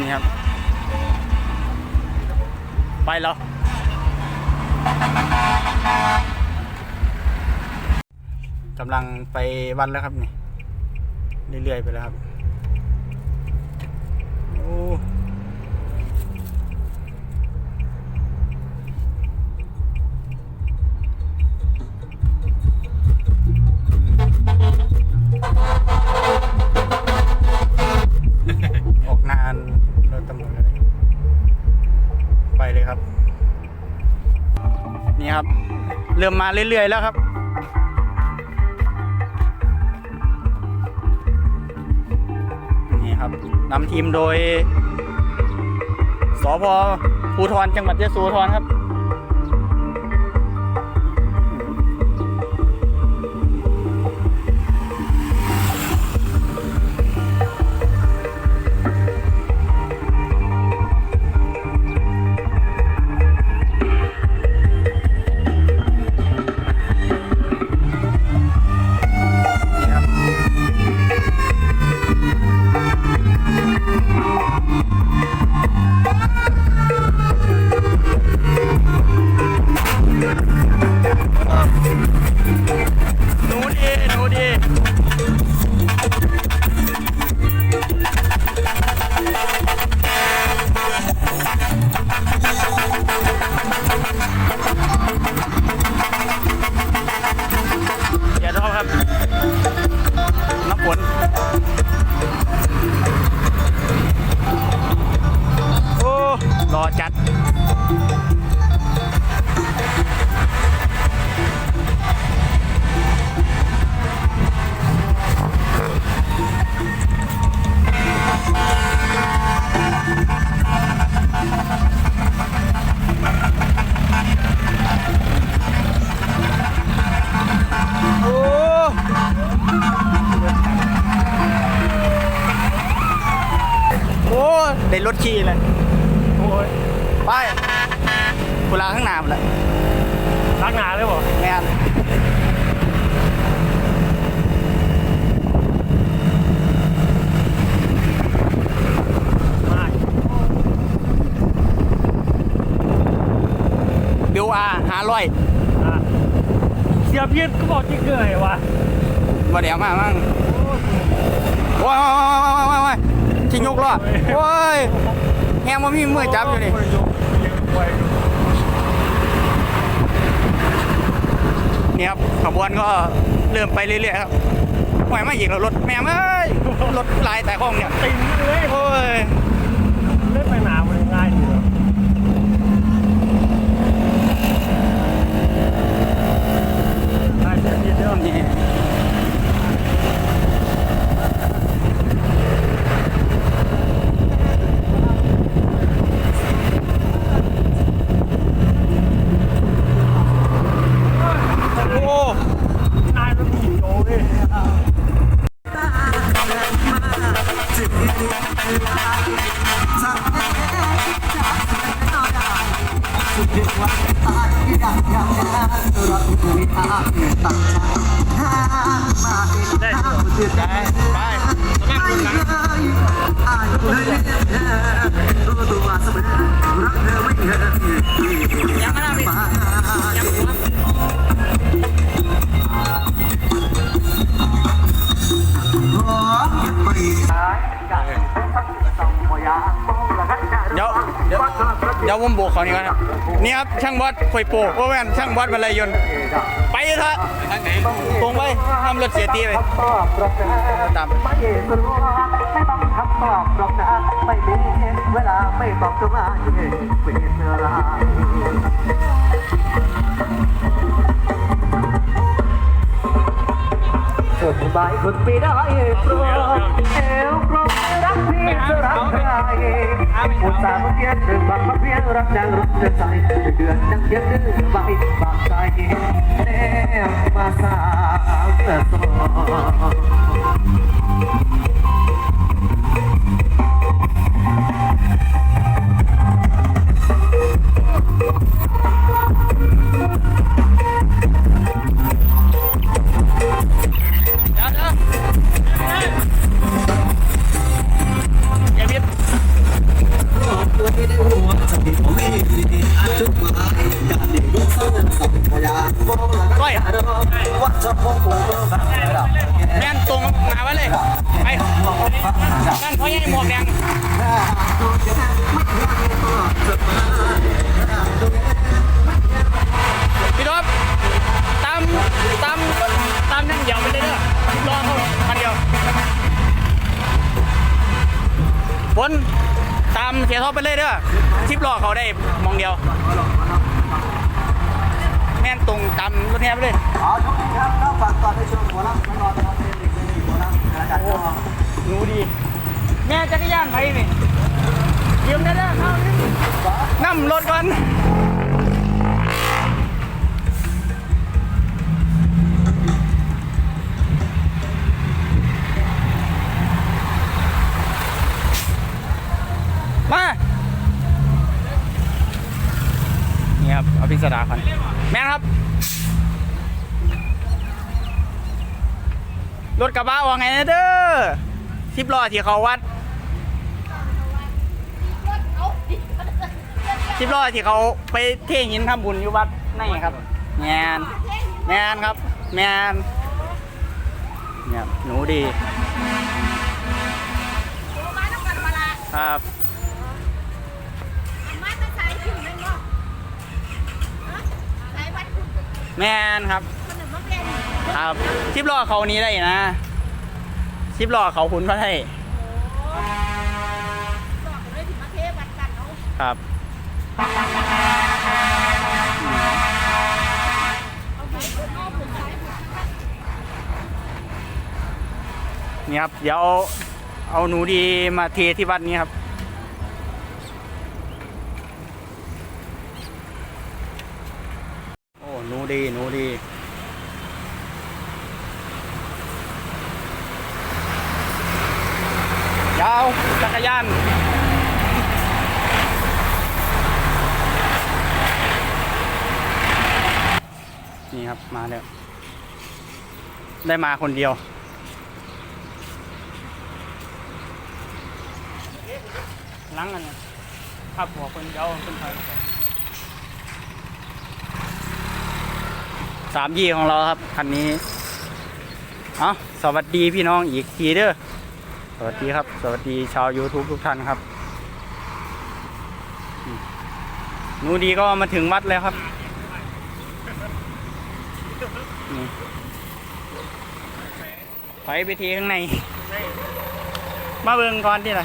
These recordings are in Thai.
นี่ครับ ไปแล้วกำลังไปวัดแล้วครับนี่ เรื่อยๆไปแล้วครับ เลยครับ นี่ครับ เริ่มมาเรื่อยๆแล้วครับนี่ครับนำทีมโดยสพภูทรจังหวัดยะโสธรครับ กุลาข้างหน้าหมดเลยรักหนาเลยบ่แม่นมากบิวอาห้าร้อยอะเสียพีดก็บอกจิ๊กเกอร์ไงวะบ่เดี๋ยวมามั่งโอ้ยโอ้ยโอ้ยโอ้ยโอ้ยชิงยกล้อโอ้ยแฮงมันมีมือจับอยู่นี่ นี่ครับขบวนก็เริ่มไปเรื่อยๆครับหวยมาอีกแล้วรถแม่งเอ้ยรถลายแต่ห้องเนี่ยติงเลยโอ้ยเล่นไปหนามันง่ายดีเลยได้เสียพีดเยวนี่ นายมันผีโอ้ยได้ได้ไปยังไม่ได้ เดี๋ยวเดี๋ยวเดี๋ยวผมโบกเขานี่ก่อนครับนี่ครับช่างวัดข่อยโปกโอ้แม่นช่างวัดมาเลยยนต์ไปเถอะทางไหนตรงไปทำรถเสียตีไปตามไม่ม่ต้องคำตอบหรอกนะไม่มีเวลาไม่บอกจะมาเองเป็นเวลา ดบายคนปีได้โปรเอวกลมรักพี่จะรักใครอุตส่าห์เพียรหนึ่งบักมาเพียงรักนางรุ่งเดือนใจเดือนนังยังดื้อใบบางใจแนมมาสา วกแดงพี่ท็อปตามตามตามนั่งเดียวไปเลยเด้อรอเขาคันเดียวบนตามเสียท็อปไปเลยเด้อชิปรอเขาได้มองเดียว แม่นตรงตามรถแห่ไปเลยอ๋อทุกทีครับต้องฝากก่อนในช่วงหัวลำแล้วรอตอนเป็นเด็กเป็นหัวลำกระดาษหนูดี แม่จักรยานไปนี่ยืมได้เด้อเข้านี่นั่รถก่อนมานี่ครับเอาพิสดาก่อนแม่ครับ รถกระบะว่าไงนะเด้อสิบล้อที่เขาวัด สิบล้อที่เขาไปเทหินทำบุญอยู่วัดนี่ครับแมนแมนครับแมนเนี่ยหนูดีครับแมนครับครับสิบล้อเขานี้ได้นะสิบล้อเขาขุนพระไทยครับ นี่ครับ เดี๋ยวเอาเอาหนูดีมาเทที่วัดนี้ครับ โอ้ หนูดี หนูดียาวจักรยาน นี่ครับมาแล้ว ได้มาคนเดียวหลังกันนี่ยขับหัวคนเดียวคนไทยสามยี่ของเราครับคันนี้เอาสวัสดีพี่น้องอีกทีเด้อสวัสดีครับ สวัสดีชาว YouTube ทุกท่านครับหนูดีก็มาถึงวัดแล้วครับ ไปไปทีข้างใน มาเบิ่งก่อนที่ไหน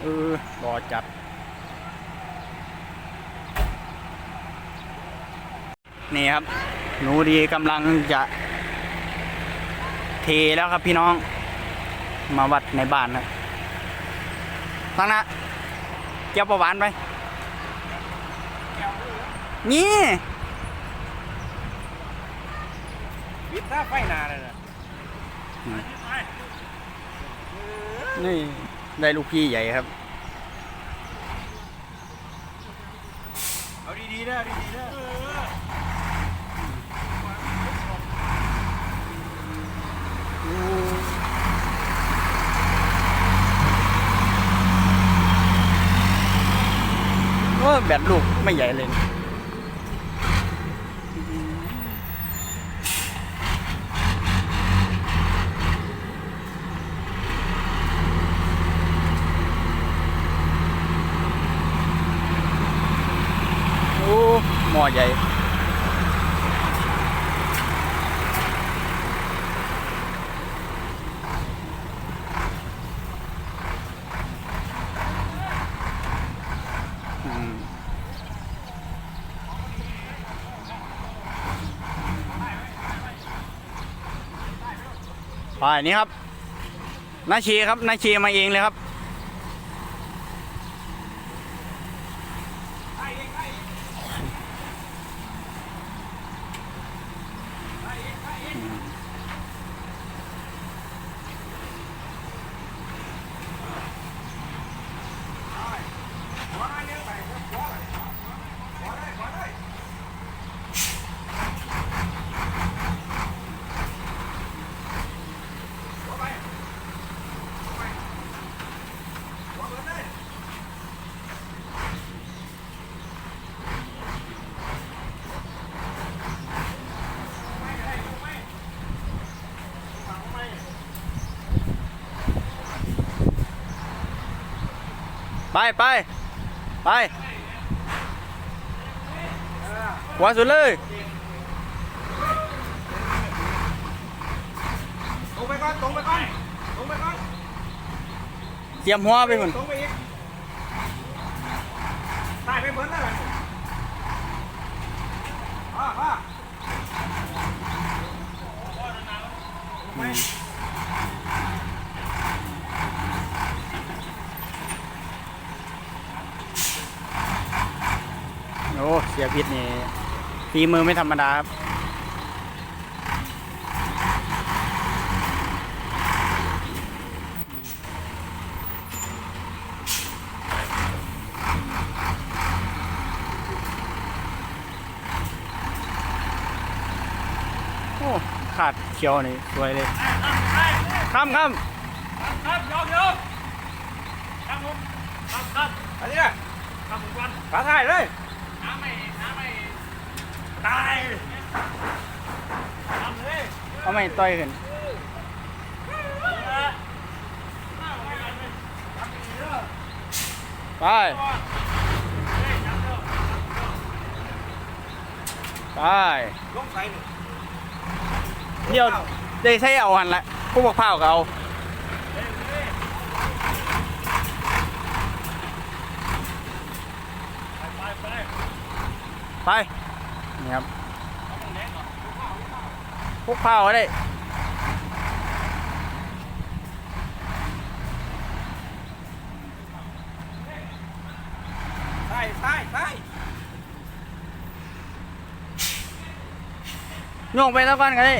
เออรอจัดนี่ครับ หนูดีกำลังจะ เทแล้วครับพี่น้อง มาวัดในบ้านครับฟังนะเกี่ยวประหวานไปนี่วิทย์ถ้าไฟนาเลยนะนี่ ได้ลูกพี่ใหญ่ครับ เอาดีๆนะดีๆนะ ว่าแบตลูกไม่ใหญ่เลยโอ้หม้อใหญ่ ไปนี่ครับนาชีครับนาชีมาเองเลยครับ ค ไปไปไปขวาสุดเลยตรงไปก่อนตรงไปก่อนตรงไปก่อนเตรียมหัวไปหุ่นตรงไปอีกตายไปเพิ่นแล้วอ่าอ่า โอ้เสียพิษนี่ฝีมือไม่ธรรมดาครับโอ้ขาดเขียวนี่สวยเลยข้ามข้ามครับยอมยอมครับผมครับครับอันนี้นะ ครับผมก่อนปลาไทยเลย ตายทำเลยเอาไม่ต่อยขึ้นไป ไปลงใส่หนึ่งเดี๋ยวได้ใช้เอาหันละผู้บักเผาเอาไปไป นี่ครับพวกเผาก็ได้ใส่ใส่ใส่โยงไปแล้วกันก็ได้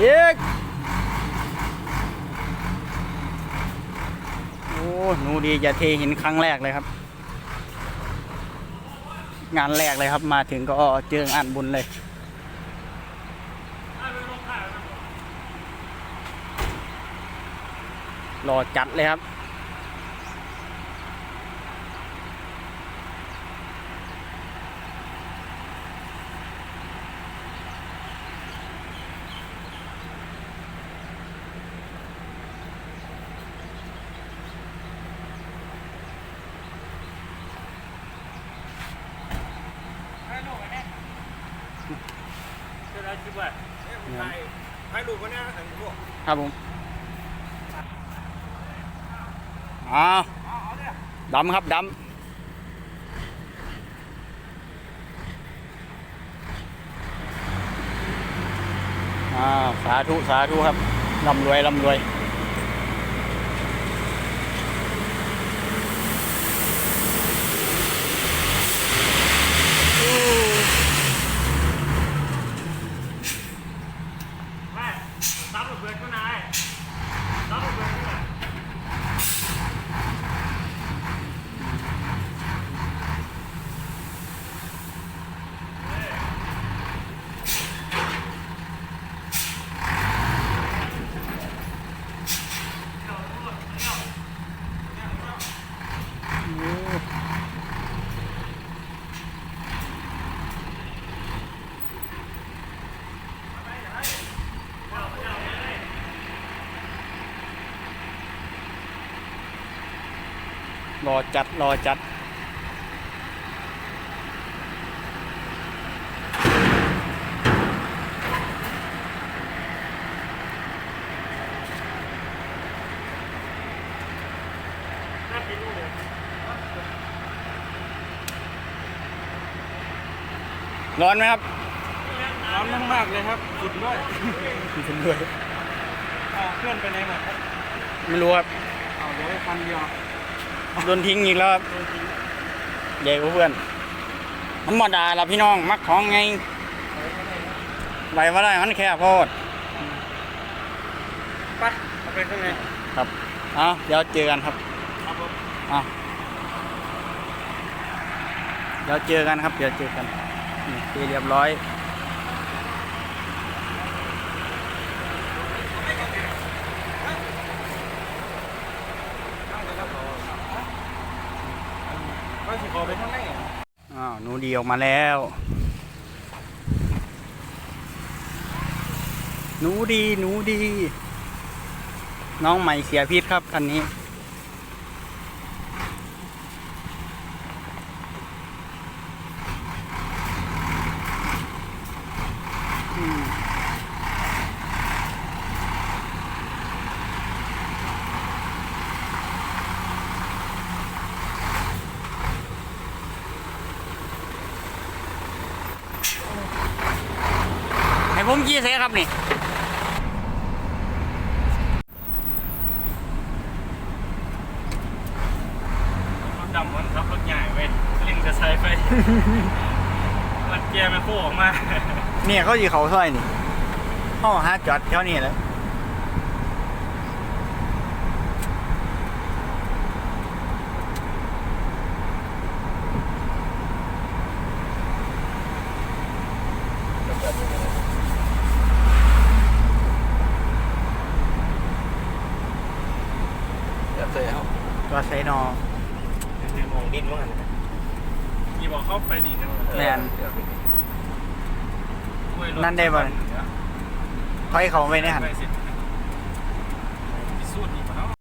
อีกโอ้หนูดีจะเทหินครั้งแรกเลยครับ งานแรกเลยครับมาถึงก็เจออ่านบุญเลยรอจัดเลยครับ เดี๋ยวเราคิดว่าถ่ายถ่ายรูปกันนะอันนี้พวก ครับผม อ้าวดำครับดำอ้าวสาธุสาธุครับร่ำรวยร่ำรวย แม่ซับกับเพื่อนก็นายซับกับเพื่อนก็นาย รอจัดรอจัดน่ากินลูกเลยร้อนไหมครับ ร้อนมากๆเลยครับสุดด้วยคุณด้วยอ่าเพื่อนไปไหนหมดครับ ไม่รู้ครับเอาเดี๋ยวให้พันเดียว โดนทิ้งอีกแล้วครับใหญ่กว่าเพื่อนธรรมดาละพี่น้องมักของไงไหวว่าได้มันแค่โพดไปเอาไปข้างในครับเอาเดี๋ยวเจอกันครับครับผมเอาเดี๋ยวเจอกันครับเดี๋ยวเจอกันนี่ตีเรียบร้อย ก็สิข อไปข้างในอ้าวหนูดีออกมาแล้ว หนูดีหนูดี น้องใหม่เสียพิษครับคันนี้ ให้ผมกี่เซครับนี่รถดำมันครับรถใหญ่เว้ยลิงจะใช้ไปมันเกียร์มันโค้งออกมาเนี่ยเขาอยู่เขาซอยนี่ห้องฮาจอดเท่านี้แหล้ว จะเตะ เขาตัวไซนอมองดินว่าไงมีบอกเข้าไปดินกันแมน นั่นได้บ่ ถอยเขาไปในหัน ไปสิ